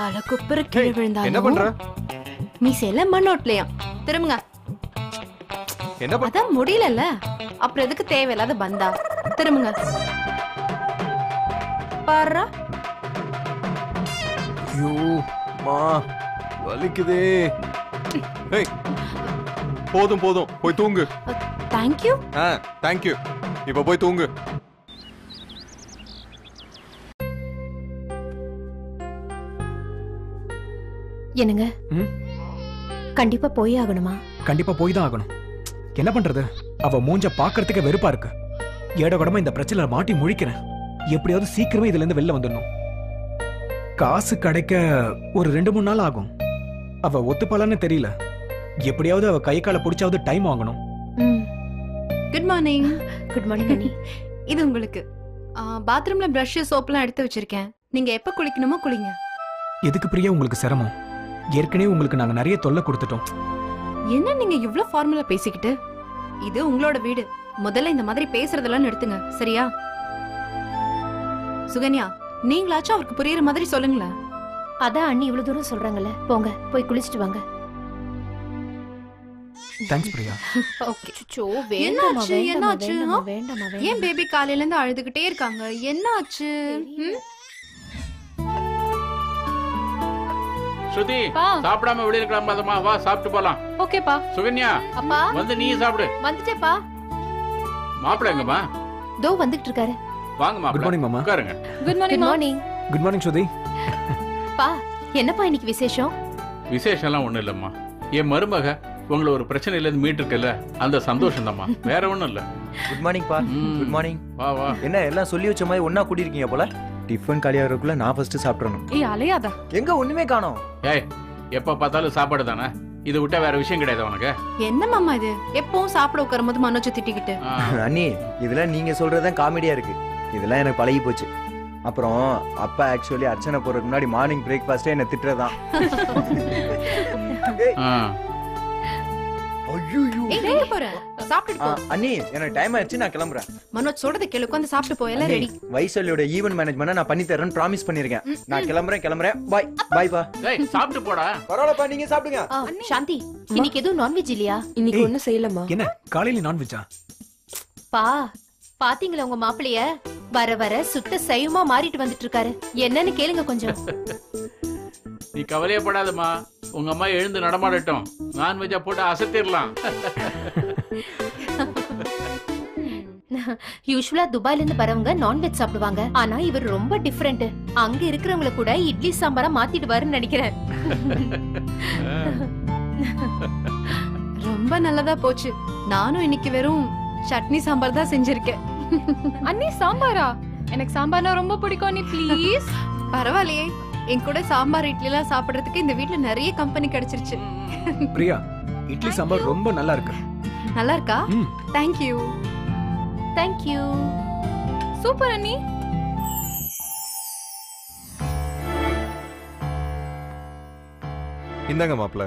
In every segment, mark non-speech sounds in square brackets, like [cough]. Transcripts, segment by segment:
தலை குப்புற கீழே விழுந்தாலும் என்ன பண்ற? மீசையில மண் ஓட்டலையாம் திரும்புங்க. என்ன பண்ற அதான் முடியலல்ல. அப்புறம் எதுக்கு தேவையில்லாத பந்தா? திரும்புங்க. பாருடா. ஐயோ மா வலிக்குதே. ஏய் போதும் போதும். போய் தூங்கு. தேங்க்யூ ஆ தேங்க்யூ இப்ப போய் தூங்கு. என்னங்க? கண்டிப்பா போய் ஆகணுமா? கண்டிப்பா போய் தான் ஆகணும். என்ன பண்றது? அவ மூஞ்ச பாக்குறதுக்கு வெறுப்பா இருக்கு. ஏட கூடமா இந்த பிரச்சனை மாட்டி முழிக்கிறேன். எப்படியாவது சீக்கிரமே இதுல இருந்து வெளில வந்துடணும். காசு கிடைக்க ஒரு ரெண்டு மூணு நாள் ஆகும். அவ ஒத்துப்பாளான்னு தெரியல. எப்படியாவது அவ கை காலை பிடிச்சாவது டைம் வாங்கணும். ம். குட் மார்னிங் குட் மார்னிங் அண்ணி இது உங்களுக்கு. பாத்ரூம்ல பிரஷ் சோப்லாம் எடுத்து வச்சிருக்கேன். நீங்க எப்ப குளிக்கணுமோ குளிங்க. எதுக்கு பிரியா உங்களுக்கு சிரமம்? ஏற்கனவே உங்களுக்கு நாங்க நிறைய தொல்லை கொடுத்துட்டோம். என்ன நீங்க இவ்ளோ ஃபார்முலா பேசிக்கிட்டு? இது உங்களோட வீடு. முதல்ல இந்த மாதிரி பேசுறதெல்லாம் நிறுத்துங்க சரியா? சுகன்யா நீங்களாச்சும் அவருக்கு புரியுற மாதிரி சொல்லுங்களேன். அதான் அண்ணி இவ்வளவு தூரம் சொல்றாங்கல்ல. போங்க போய் குளிச்சிட்டு வாங்க. தேங்க்ஸ் பிரியா. [laughs] ஓகே சுச்சோ என்னாச்சு? என்னாச்சு? ஆ? வேண்டாமா ஏன் பேபி காலையில இருந்து அழுதுகிட்டே இருக்காங்க? என்னாச்சு? ஸ்ருதி பா. சாப்பிடாம வெளியில கிளம்பாதம்மா வா சாப்பிட்டு போலாம். ஓகேப்பா. சுகன்யா அப்பா. வந்து நீ சாப்பிடு. வந்துட்டேப்பா. மாப்பிள்ள எங்கம்மா? தோ வந்துட்டு இருக்காரு வாங்க குட் மாப்பிள்ள மார்னிங் மாமா. உட்காருங்க. Good good morning morning good morning Shruti. பா என்னப்பா இன்னைக்கு விசேஷம்? விசேஷம்லாம் ஒண்ணும் இல்லம்மா. என் மருமக உங்களை ஒரு பிரச்சனையில இருந்து மீட்டிருக்கல அந்த சந்தோஷம் தான்மா வேற ஒண்ணும் இல்ல. குட் மார்னிங் பா. குட் மார்னிங் வா வா. என்ன எல்லாம் சொல்லி வச்ச மாதிரி ஒண்ணா கூட்டிருக்கீங்க போல? டிஃபன் காலியாகிறதுக்குள்ள நான் ஃபர்ஸ்ட் சாப்பிட்றணும் ஏய் அலையாதா. எங்க ஒண்ணுமே காணோம். ஏய் எப்ப பார்த்தாலும் சாப்பாடு தானே? இதை விட்டா வேற விஷயம் கிடையாது உனக்கு. என்ன மாமா இது? எப்பவும் சாப்பிட உட்காரும் போது மனோஜ் திட்டிக்கிட்டு. [laughs] அண்ணி இதெல்லாம் நீங்க சொல்றதுதான் காமெடியா இருக்கு. இதெல்லாம் எனக்கு பழகி போச்சு. அப்புறம் அப்பா ஆக்சுவலி அர்ச்சனை போறதுக்கு முன்னாடி மார்னிங் பிரேக்ஃபாஸ்டே என்ன திட்டுறதான். ஐயோ ஏய் எங்க போற. சாப்பிட்டுட்டு போ. அண்ணி எனக்கு டைம் ஆயிடுச்சு நான் கிளம்புறேன். மனோஜ் சொல்றது கேளு உட்காந்து சாப்பிட்டு போ எல்லாம் ரெடி வைசல்யோட ஈவென்ட் மேனேஜ்மெண்ட் நான் பண்ணி ப்ராமிஸ் பண்ணிருக்கேன். நான் கிளம்புறேன் கிளம்புறேன். பாய் பாய் பா ஏய் சாப்பிட்டு போடா. பரவாயில்லப்பா நீங்க சாப்பிடுங்க. ஆ, சாந்தி இன்னைக்கு எதுவும் நான்வெஜ் இல்லையா? இன்னைக்கு ஏய். ஒண்ணும் செய்யலம்மா. என்ன காலையில நான்வெஜ்ஜா பா பாத்தீங்களா உங்க மாப்பிளைய வர வர சுத்த சைவமா மாறிட்டு வந்துட்டு இருக்காரு. என்னன்னு கேளுங்க கொஞ்சம். [laughs] நீ கவலையப்படாதம்மா. உங்க அம்மா எழுந்து நடமாடட்டும். நான்வெஜ்ஜா போட்டு அசத்திடலாம் யூஸ்வலா [laughs] துபாய்ல இருந்து வரவங்க நான்வெஜ் சாப்பிடுவாங்க. ஆனா இவர் ரொம்ப டிஃபரெண்ட் அங்க இருக்கிறவங்கள கூட இட்லி சாம்பாரா மாத்திடுவாருன்னு நினைக்கிறேன். [laughs] ரொம்ப நல்லதா போச்சு. நானும் இன்னைக்கு வெறும் சட்னி சாம்பார் தான் செஞ்சிருக்கேன். அண்ணி சாம்பாரா? எனக்கு சாம்பார்னா ரொம்ப பிடிக்கும். நீ ப்ளீஸ் [laughs] பரவாயில்லையே. என் கூட சாம்பார் இட்லி எல்லாம் சாப்பிடுறதுக்கு இந்த வீட்ல நிறைய கம்பெனி கிடைச்சிருச்சு. பிரியா இட்லி சாம்பார் ரொம்ப நல்லா இருக்கு நல்லா இருக்கா ம் தேங்க்யூ தேங்க்யூ சூப்பர் அண்ணி. இந்தாங்க மாப்பிள்ள.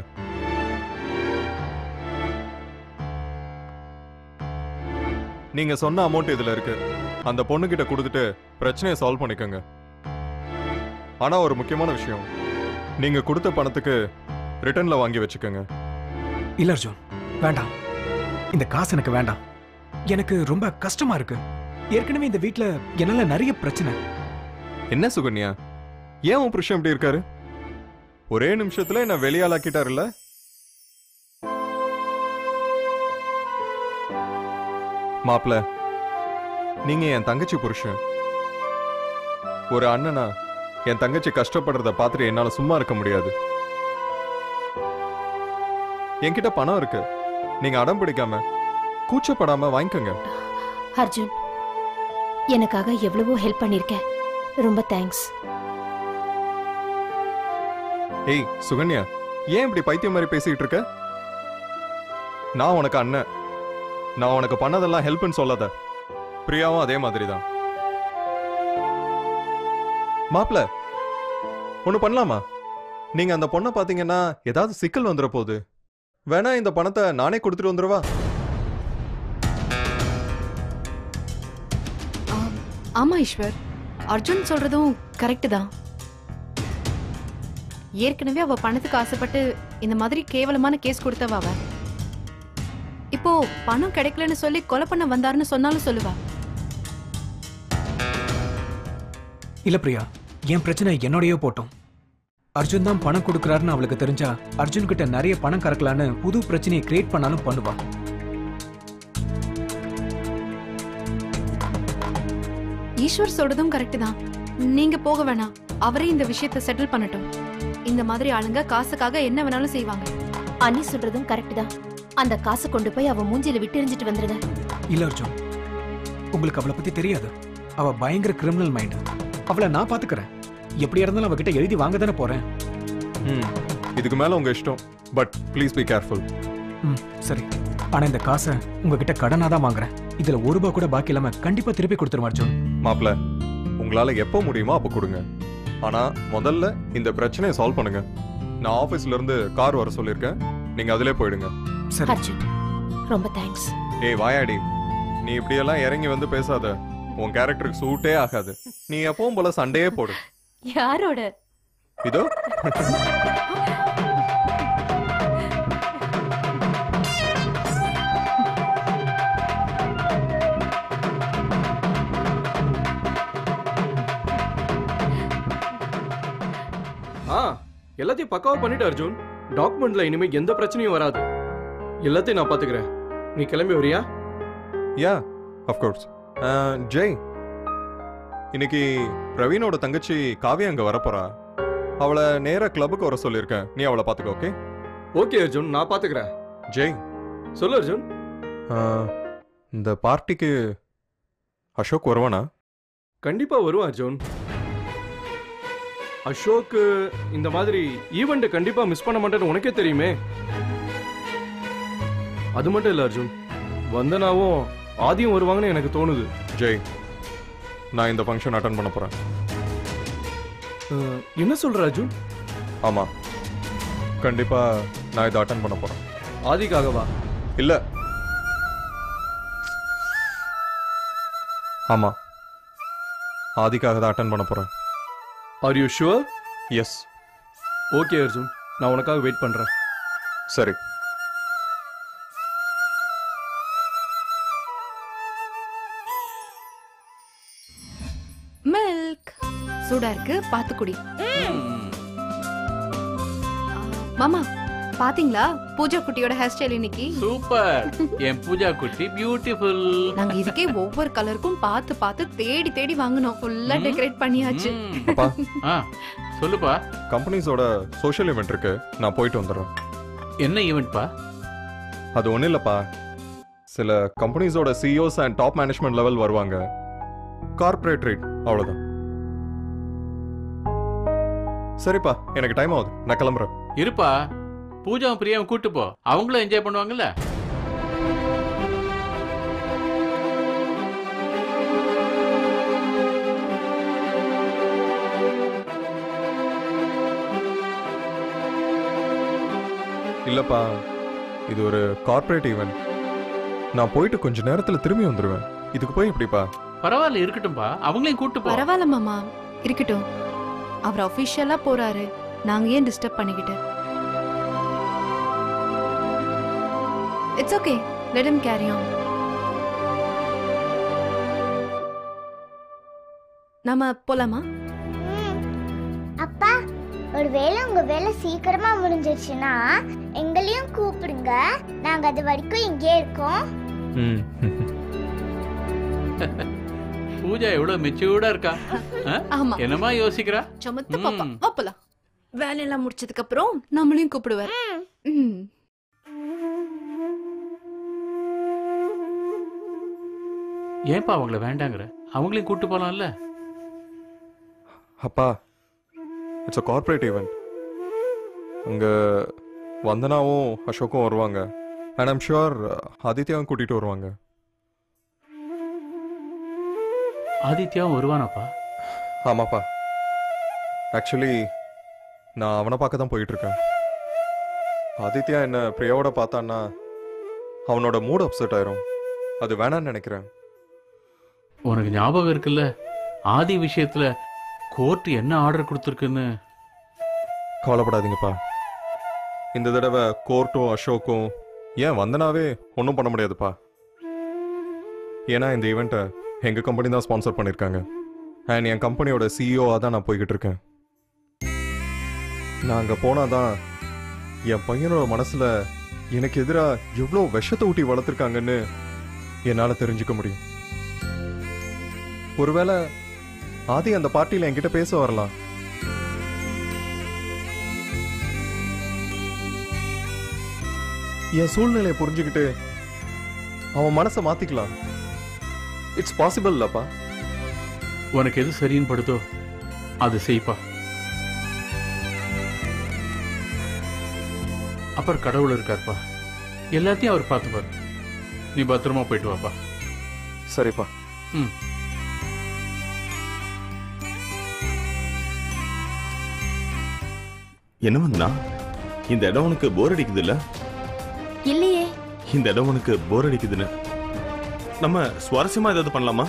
நீங்க சொன்ன அமௌண்ட் இதுல இருக்கு. அந்த பொண்ணு கிட்ட கொடுத்துட்டு பிரச்சனையை சால்வ் பண்ணிக்கோங்க. ஆனா ஒரு முக்கியமான விஷயம். நீங்க கொடுத்த பணத்துக்கு ரிட்டர்ன்ல வாங்கி வச்சுக்கோங்க. இல்ல அர்ஜுன். வேண்டாம். இந்த காசு எனக்கு வேண்டாம். எனக்கு ரொம்ப கஷ்டமா இருக்கு. ஏற்கனவே இந்த வீட்ல என்னால நிறைய பிரச்சனை. என்ன சுகன்யா? ஏன் உன் புருஷன் இப்படி இருக்காரு? ஒரே நிமிஷத்துல என்ன வெளியாளாக்கிட்டாருல்ல? மாப்ள நீங்க என் தங்கச்சி புருஷன். ஒரு அண்ணனா என் தங்கச்சி கஷ்டப்படுறத பார்த்துட்டு என்னால சும்மா இருக்க முடியாது. என்கிட்ட பணம் இருக்கு. நீங்க அடம் பிடிக்காம கூச்சப்படாம வாங்கிக்கோங்க. அர்ஜுன் எனக்காக எவ்வளவோ ஹெல்ப் பண்ணிருக்க ரொம்ப தேங்க்ஸ் ஏய் சுகன்யா ஏன் இப்படி பைத்தியம் மாதிரி பேசிக்கிட்டு இருக்க? நான் உனக்கு அண்ணன். நான் உனக்கு பண்ணதெல்லாம் ஹெல்ப்னு சொல்லாத. பிரியாவும் அதே மாதிரி தான் மாப்ள ஒண்ணு பண்ணலாமா? நீங்க அந்த பொண்ணை பாத்தீங்கன்னா ஏதாவது சிக்கல் வந்துட போகுது வேணா இந்த பணத்தை நானே கொடுத்துட்டு வந்துருவா. ஆமா ஈஸ்வர். அர்ஜுன் சொல்றதும் கரெக்ட் தான். ஏற்கனவே அவ பணத்துக்கு ஆசைப்பட்டு இந்த மாதிரி கேவலமான கேஸ் கொடுத்தவ அவ. இப்போ பணம் கிடைக்கலன்னு சொல்லி கொலை பண்ண வந்தாருன்னு சொன்னாலும் சொல்லுவா. இல்ல பிரியா என் பிரச்சனை என்னோடயே போட்டோம். அர்ஜுன் தான் பணம் கொடுக்கறாருன்னு அவளுக்கு தெரிஞ்சா அர்ஜுன் கிட்ட நிறைய பணம் கறக்கலான்னு புது பிரச்சனையை கிரியேட் பண்ணாலும் பண்ணுவா ஈஸ்வர் சொல்றதும் கரெக்ட் தான். நீங்க போக வேணாம். அவரே இந்த விஷயத்தை செட்டில் பண்ணட்டும். இந்த மாதிரி ஆளுங்க காசுக்காக என்ன வேணாலும் செய்வாங்க. அண்ணி சொல்றதும் கரெக்ட் தான். அந்த காசை கொண்டு போய் அவ மூஞ்சில விட்டு எரிஞ்சிட்டு வந்துருங்க. இல்ல அர்ஜுன். உங்களுக்கு அவளை பத்தி தெரியாது. அவ பயங்கர கிரிமினல் மைண்ட் அவளை நான் பாத்துக்கறேன். எப்படியா இருந்தாலும் அவகிட்ட எழுதி வாங்க தானே போறேன். ம் இதுக்கு மேல உங்க இஷ்டம். பட் ப்ளீஸ் பி கேர்ஃபுல் ம் சரி. ஆனா இந்த காசை உங்ககிட்ட கடனா தான் வாங்குறேன். இதுல ஒரு ரூபா கூட பாக்கி இல்லாம கண்டிப்பா திருப்பி கொடுத்துருவா அர்ஜுன். மாப்ள உங்களால எப்போ முடியுமோ அப்போ கொடுங்க. ஆனா முதல்ல இந்த பிரச்சனையை சால்வ் பண்ணுங்க. நான் ஆபீஸ்ல இருந்து கார் வர சொல்லியிருக்கேன். நீங்க அதிலே போயிடுங்க. சரி. அர்ஜுன் ரொம்ப தேங்க்ஸ் ஏய் வாயாடி. நீ இப்படியெல்லாம் இறங்கி வந்து பேசாத. உன் கேரக்டருக்கு சூட்டே ஆகாது. நீ எப்பவும் போல சண்டையே போடு. யாரோட? இதோ. ஆ எல்லாத்தையும் பக்காவா பண்ணிட்டு அர்ஜுன். டாக்குமெண்ட்ல இனிமே எந்த பிரச்சனையும் வராது. எல்லாத்தையும் நான் பாத்துக்கிறேன். நீ கிளம்பி வரியா? Yeah of course Jay. இன்னைக்கு பிரவீனோட தங்கச்சி காவியா அங்க வரப்போறா. அவளை நேரா கிளப்புக்கு வர சொல்லியிருக்கேன். நீ அவளை பாத்துக்க ஓகே? ஓகே அர்ஜுன். நான் பாத்துக்கிறேன். ஜெய். சொல்லு அர்ஜுன். இந்த பார்ட்டிக்கு அசோக் வருவானா? கண்டிப்பா வருவான் அர்ஜுன். அசோக் இந்த மாதிரி ஈவெண்ட் கண்டிப்பா மிஸ் பண்ண மாட்டேன்னு உனக்கே தெரியுமே. அது மட்டும் இல்ல அர்ஜுன். வந்தனாவும் ஆதியும் வருவாங்கன்னு எனக்கு தோணுது. ஜெய் நான் இந்த ஃபங்க்ஷன் அட்டன் பண்ண போறேன். என்ன சொல்ற அர்ஜுன்? ஆமா. கண்டிப்பா நான் இதை அட்டன் பண்ண போறேன். ஆதிக்காகவா? இல்ல. ஆமா. ஆதிக்காக தான் அட்டன் பண்ண போறேன். Are you sure yes okay Arjun. நான் உனக்காக வெயிட் பண்றேன். சரி. இருக்கு பாத்து குடி மாமா பாத்தீங்களா? பூஜா குட்டியோட ஹேர் ஸ்டைல் இன்னைக்கு? சூப்பர். என் பூஜா குட்டி பியூட்டிஃபுல் நாங்க இதுக்கே ஒவ்வொரு கலருக்கும் பார்த்து பார்த்து தேடி தேடி வாங்கினோம். ஃபுல்லா. டெக்கரேட் பண்ணியாச்சு. சொல்லுப்பா. கம்பெனிஸோட சோஷியல் இவெண்ட் இருக்கு. நான் போயிட்டு வந்துடுறேன். என்ன ஈவெண்ட்ப்பா அது ஒன்றும் இல்லைப்பா. சில கம்பெனிஸோட CEOs and top management level வருவாங்க. கார்ப்பரேட் ரேட் அவ்வளோதான் சரிப்பா எனக்கு டைம் ஆகுது. நான் கிளம்புறேன். இருப்பா. பூஜாவும் பிரியாவும் கூட்டு போ. அவங்களும் என்ஜாய் பண்ணுவாங்கல்ல? இல்லப்பா இது ஒரு கார்ப்பரேட் ஈவெண்ட் நான் போயிட்டு கொஞ்ச நேரத்துல திரும்பி வந்துருவேன். இதுக்கு போய் இப்படிப்பா பரவாயில்ல இருக்கட்டும்பா. அவங்களையும் கூட்டு போ. பரவாயில்ல மாமா. இருக்கட்டும். அவர் அபிஷியலா போறாரு. நாங்க ஏன் டிஸ்டர்ப் பண்ணிக்கிட்டு? It's okay let him carry on நாம போலாமா? அப்பா ஒருவேளை உங்க வேலை சீக்கிரமா முடிஞ்சிருச்சுன்னா எங்களையும் கூப்பிடுங்க. நாங்க அது வரைக்கும் இங்கே இருக்கோம். [laughs] பூஜா எவ்வளவு மெச்சூர்டா இருக்கா? ஆ? ஆமா. என்னமா யோசிக்கிறா? சமத்து. பாப்பா. வா போலாம். வேலையெல்லாம் முடிச்சதுக்கு அப்புறம் நம்மளையும் கூப்பிடுவார். ம். ஏன்பா அவங்கள வேண்டாங்கிற? அவங்களையும் கூட்டு போலாம்ல? அப்பா இட்ஸ் அ கார்ப்பரேட் ஈவெண்ட் அங்க வந்தனாவும் அசோக்கும் வருவாங்க. அண்ட் ஐம் ஷுவர் ஆதித்யாவும் கூட்டிட்டு வருவாங்க. ஆதித்யாவும் வருவானாப்பா? ஆமாப்பா. ஆக்சுவலி நான் அவனை பார்க்க தான் போயிட்டு இருக்கேன் ஆதித்யா என்ன பிரியாவோட பார்த்தான்னா அவனோட மூட் அப்செட் ஆயிரும். அது வேணான்னு நினைக்கிறேன். உனக்கு ஞாபகம் இருக்குல்ல? ஆதி விஷயத்துல கோர்ட் என்ன ஆர்டர் கொடுத்துருக்குன்னு? கவலைப்படாதீங்கப்பா. இந்த தடவை கோர்ட்டும் அசோக்கும் ஏன் வந்தனாவே ஒன்றும் பண்ண முடியாதுப்பா. ஏன்னா இந்த ஈவெண்ட்டை எங்கள் கம்பெனி தான் ஸ்பான்சர் பண்ணியிருக்காங்க அண்ட் என் கம்பெனியோட சிஇஓவாக தான் நான் போய்கிட்டு இருக்கேன். நான் அங்கே போனால் தான் என் பையனோட மனசில் எனக்கு எதிராக எவ்வளோ விஷத்தை ஊட்டி வளர்த்துருக்காங்கன்னு என்னால் தெரிஞ்சுக்க முடியும். ஒருவேளை ஆதி அந்த பார்ட்டியில் என்கிட்ட பேச வரலாம். என் சூழ்நிலையை புரிஞ்சுக்கிட்டு அவன் மனசை மாத்திக்கலாம். இட்ஸ் பாசிபிள் இல்லப்பா உனக்கு எது சரின்னு படுதோ அது செய்ப்பா. அப்புறம் கடவுள் இருக்காருப்பா. எல்லாத்தையும் அவர் பார்த்துப்பாரு. நீ பத்திரமா போயிட்டு வாப்பா. சரிப்பா. ம். என்ன இந்த இடம் உனக்கு போர் அடிக்குது இல்ல இல்லையே. இந்த இடம் உனக்கு போர் அடிக்குதுன்னு. நம்ம சுவாரஸ்யமா ஏதாவது பண்ணலாமா?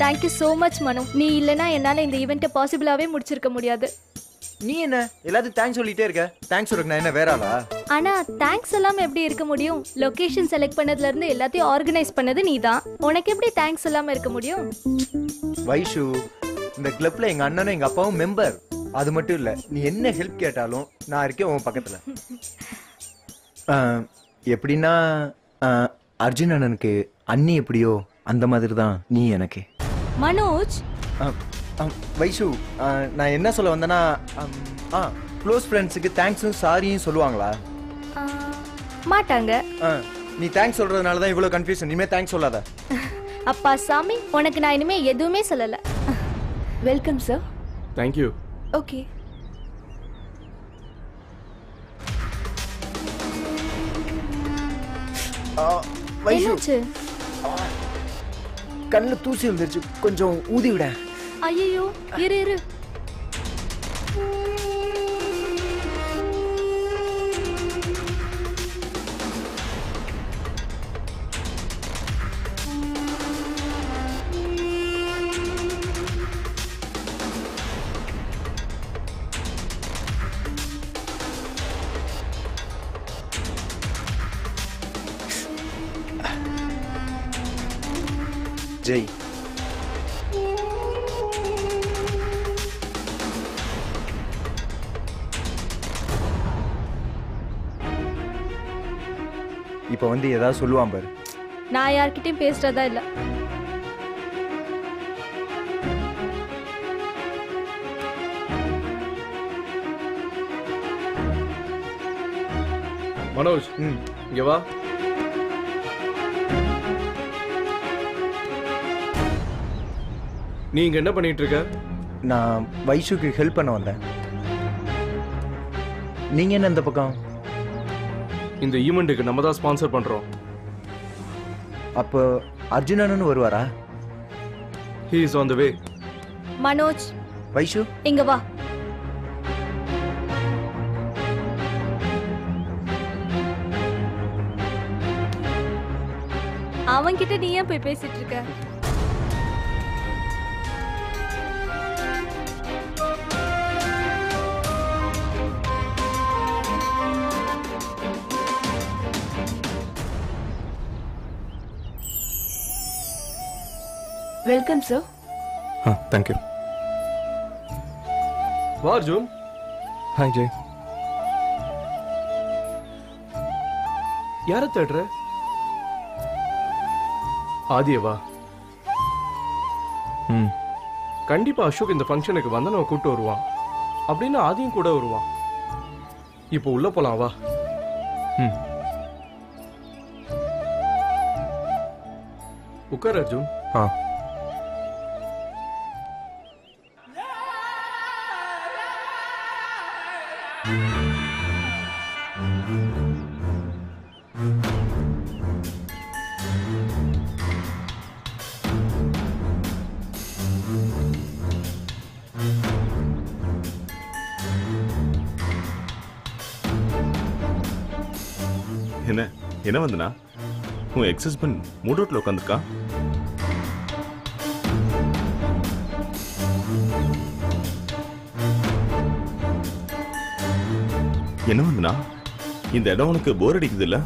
தேங்க்யூ ஸோ மச் மனு நீ இல்லைனா என்னால் இந்த ஈவெண்ட்டை பாசிபிளாகவே முடிச்சிருக்க முடியாது. நீ என்ன? எல்லாத்துக்கும் தேங்க்ஸ் சொல்லிட்டே இருக்க. தேங்க்ஸ் சொல்றதுக்கு நான் என்ன வேற ஆளா? ஆனால் தேங்க்ஸ் எல்லாம் எப்படி இருக்க முடியும்? லொகேஷன் செலக்ட் பண்ணதுலேருந்து எல்லாத்தையும் ஆர்கனைஸ் பண்ணது நீ தான் உனக்கு எப்படி தேங்க்ஸ் இல்லாமல் இருக்க முடியும்? வைஷு இந்த கிளப்ல எங்க அண்ணனும் எங்க அப்பாவும் மெம்பர் அது மட்டும் இல்ல நீ என்ன ஹெல்ப் கேட்டாலும் நான் இருக்கேன் உன் பக்கத்துல. எப்படின்னா அர்ஜுன் அண்ணனுக்கு அண்ணி எப்படியோ அந்த மாதிரி தான் நீ எனக்கு. மனோஜ்? வைஷு நான் என்ன சொல்ல வந்தேன்னா ஆ க்ளோஸ் ஃப்ரெண்ட்ஸுக்கு தேங்க்ஸும் சாரியும் சொல்லுவாங்களா? மாட்டாங்க. ஆ, நீ தேங்க்ஸ் சொல்றதுனால தான் இவ்வளோ கன்ஃபியூஷன் இனிமே தேங்க்ஸ் சொல்லாத. [laughs] அப்பா சாமி உனக்கு நான் இனிமே எதுவுமே சொல்லலை. Welcome sir thank you okay Vaishu. கண்ணில் தூசி வந்துருச்சு கொஞ்சம் ஊதி விட. ஐயோ இரு இரு ஜெய் இப்போ வந்து ஏதாவது சொல்லுவான் பாரு. நான் யார்கிட்டயும் பேசுறதா இல்ல. மனோஜ் ம். இங்க வா. நீ இங்க என்ன பண்ணிட்டு இருக்க? நான் வைஷுக்கு ஹெல்ப் பண்ண வந்தேன். நீங்க என்ன இந்த பக்கம்? இந்த ஈவெண்ட்டுக்கு நம்ம தான் ஸ்பான்சர் பண்றோம். அப்போ அர்ஜுனனு வருவாரா? He is on the way Manoj. Vaishu? இங்க வா. அவன்கிட்ட நீ ஏன் போய் பேசிட்டு இருக்க? வெல்கம் சார் ஆ தேங்க்யூ வா அர்ஜுன் ஹாய் ஜெய் யார தேடுற? ஆதியவா? ம். கண்டிப்பா அசோக் இந்த ஃபங்க்ஷனுக்கு வந்தனவை கூட்டு வருவான். அப்படின்னு ஆதியும் கூட வருவான். இப்போ உள்ள போலாம் வா. ம். உட்கார் அர்ஜுன். ஆ. என்ன? என்ன வந்துனா? உன் எக்ஸ் ஹஸ்பண்ட் மூட் ரோட்ல உட்காந்துருக்கா என்ன வந்துனா? இந்த இடம் உனக்கு போர் அடிக்குது இல்ல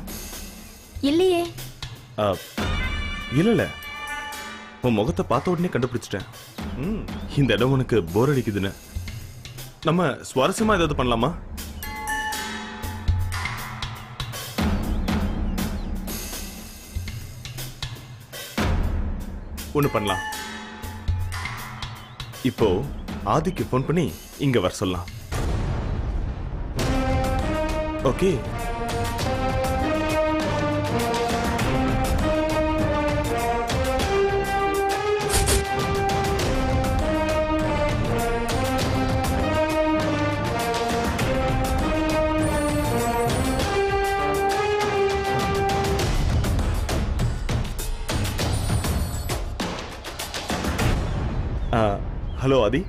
இல்லையே. இல்ல இல்ல உன் முகத்தை பார்த்த உடனே கண்டுபிடிச்சிட்டேன். இந்த இடம் உனக்கு போர் அடிக்குதுன்னு. நம்ம சுவாரஸ்யமா ஏதாவது பண்ணலாமா? ஒண்ணு பண்ணலாம். இப்போ ஆதிக்கு ஃபோன் பண்ணி இங்க வர சொல்லலாம். ஓகே ஹலோ ஆதி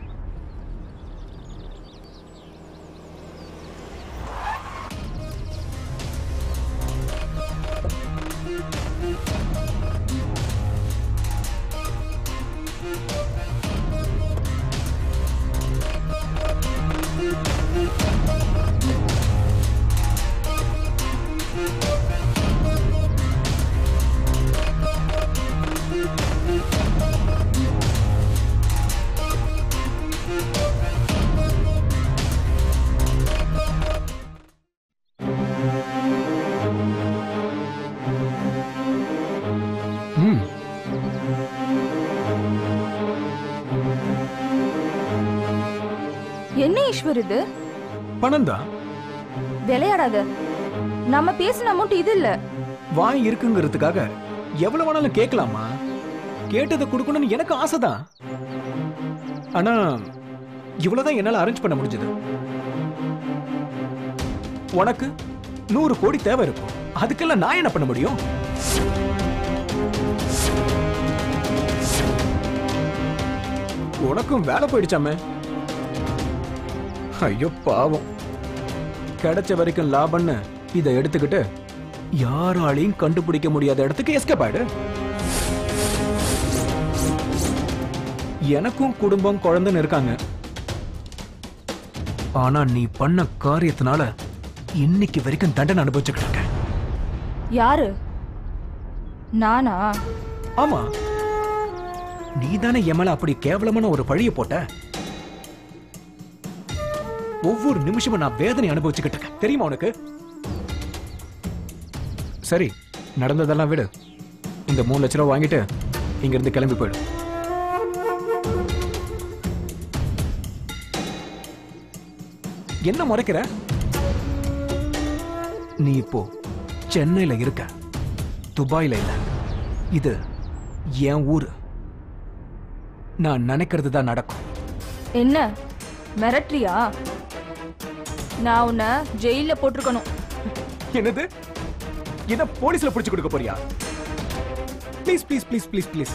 ஈஸ்வர் இது பணம் தான் விளையாடாத. நம்ம பேசின அமௌண்ட் இது இல்ல. வாய் இருக்குங்கிறதுக்காக எவ்வளவு வேணாலும் கேட்கலாமா? கேட்டதை கொடுக்கணும்னு எனக்கு ஆசைதான். ஆனா இவ்வளவுதான் என்னால அரேஞ்ச் பண்ண முடிஞ்சது. உனக்கு நூறு கோடி தேவை இருக்கும். அதுக்கெல்லாம் நான் என்ன பண்ண முடியும்? உனக்கும் வேலை போயிடுச்சாமே. ஐயோ பாவம். கிடைச்ச வரைக்கும் லாபம்னு இதை எடுத்துக்கிட்டு யாராலையும் கண்டுபிடிக்க முடியாத இடத்துக்கு எஸ்கேப் ஆயிடு. எனக்கும் குடும்பம் குழந்தைன்னு இருக்காங்க. ஆனா நீ பண்ண காரியத்தினால இன்னைக்கு வரைக்கும் தண்டனை அனுபவிச்சுக்கிட்டு இருக்கேன். யாரு? நானா? ஆமா. நீ தானே என் மேல அப்படி கேவலமான ஒரு பழிய போட்ட? ஒவ்வொரு நிமிஷமும் நான் வேதனை அனுபவிச்சுக்கிட்டு இருக்கேன். தெரியுமா உனக்கு? சரி நடந்ததெல்லாம் விடு. இந்த மூணு லட்ச ரூபா வாங்கிட்டு இங்க இருந்து கிளம்பி போயிடும் என்ன மறைக்கிற? நீ இப்போ சென்னையில இருக்க. துபாயில இல்ல. இது என் ஊரு. நான் நினைக்கிறது தான் நடக்கும். என்ன? மிரட்ரியா நான் உன்னை ஜெயில போட்டிருக்கணும். என்னது? என்ன போலீஸ்ல பிடிச்சு கொடுக்க போறியா? Please please please please please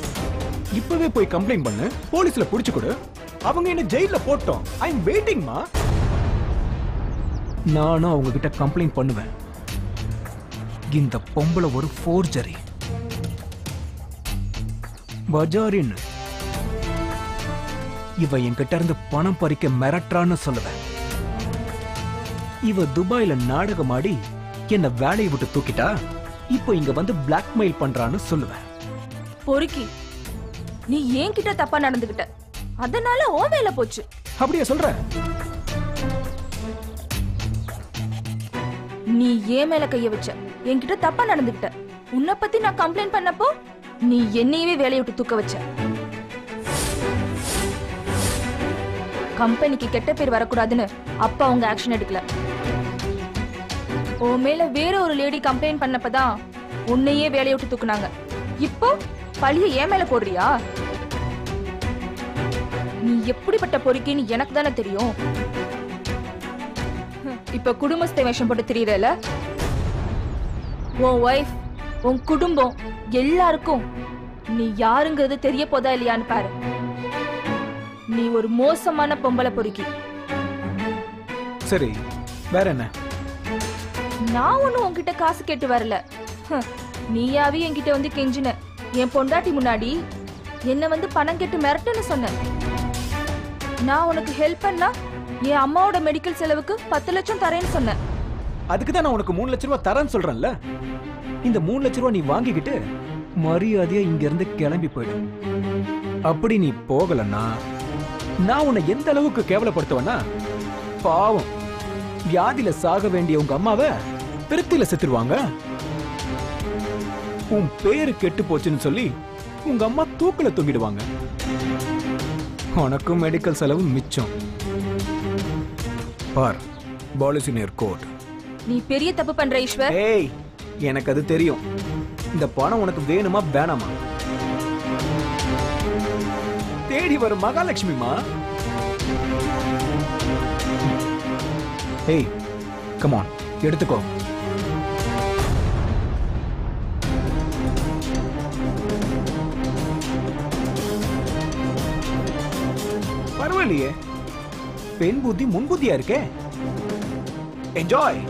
இப்பவே போய் கம்ப்ளைண்ட் பண்ணு போலீஸ்ல பிடிச்சு கொடு. அவங்க என்ன ஜெயில போட்டோம். ஐ வெயிட்டிங் வெயிட்டிங்மா நானும் அவங்க கிட்ட கம்ப்ளைண்ட் பண்ணுவேன். இந்த பொம்பளை ஒரு ஃபோர்ஜரி பஜாரின் இவ என்கிட்ட இருந்து பணம் பறிக்க மிரட்டுறான்னு சொல்லுவேன். இவ துபாயில நாடகம் ஆடி என்ன வேலையை விட்டு தூக்கிட்டா? இப்போ இங்க வந்து பிளாக்மெயில் பண்றான்னு சொல்லுவேன். பொறுக்கி நீ என்கிட்ட தப்பா நடந்துகிட்ட. அதனால ஓ வேலை போச்சு. அப்படியே சொல்ற? நீ ஏன் மேல கைய வச்ச. என்கிட்ட தப்பா நடந்துகிட்ட. உன்னை பத்தி நான் கம்ப்ளைண்ட் பண்ணப்போ நீ என்னையவே வேலையை விட்டு தூக்க வச்ச. கம்பெனிக்கு கெட்ட பேர் வரக்கூடாதுன்னு அப்பா அவங்க ஆக்ஷன் எடுக்கல. உன் மேல வேற ஒரு லேடி கம்ப்ளைண்ட் பண்ணப்பதான் உன்னையே வேலையை விட்டு தூக்குனாங்க. இப்போ பழிய ஏன் மேல போடுறியா? நீ எப்படிப்பட்ட பொறுக்கின்னு எனக்கு தானே தெரியும். இப்ப குடும்பஸ்த வேஷம் போட்டு தெரியல உன் ஒய்ஃப் உன் குடும்பம் எல்லாருக்கும் நீ யாருங்கிறது தெரிய போதா இல்லையான்னு பாரு. நீ ஒரு மோசமான பொம்பளை பொறுக்கி. சரி வேற என்ன? நான் ஒன்றும் உன்கிட்ட காசு கேட்டு வரல. நீயாவே என்கிட்ட வந்து கெஞ்சின. என் பொண்டாட்டி முன்னாடி என்ன வந்து பணம் கேட்டு மிரட்டுன்னு சொன்ன. நான் உனக்கு ஹெல்ப் பண்ணா என் அம்மாவோட மெடிக்கல் செலவுக்கு பத்து லட்சம் தரேன்னு சொன்னேன் அதுக்கு தான் நான் உனக்கு மூணு லட்ச ரூபா தரேன்னு சொல்றேன்ல. இந்த மூணு லட்ச ரூபா நீ வாங்கிக்கிட்டு மரியாதையா இங்க இருந்து கிளம்பி போயிடு. அப்படி நீ போகலன்னா நான் உன்னை எந்த அளவுக்கு கேவலப்படுத்துவேன்னா பாவம். வியாதியில சாக வேண்டிய உங்க அம்மாவை திருப்தியில செத்துருவாங்க. உன் பேரு கெட்டு போச்சுன்னு சொல்லி உங்க அம்மா தூக்குல தூங்கிடுவாங்க. உனக்கும் மெடிக்கல் செலவு மிச்சம். பார் பாலிசி நேர் கோட் நீ பெரிய தப்பு பண்ற ஈஸ்வர். ஏய் எனக்கு அது தெரியும். இந்த பணம் உனக்கு வேணுமா வேணாமா? தேடி வரும் மகாலட்சுமிமா? ஏய் கமான் எடுத்துக்கோ. பரவாயில்லையே. பெண் புத்தி முன் புத்தியா இருக்கே? என்ஜாய்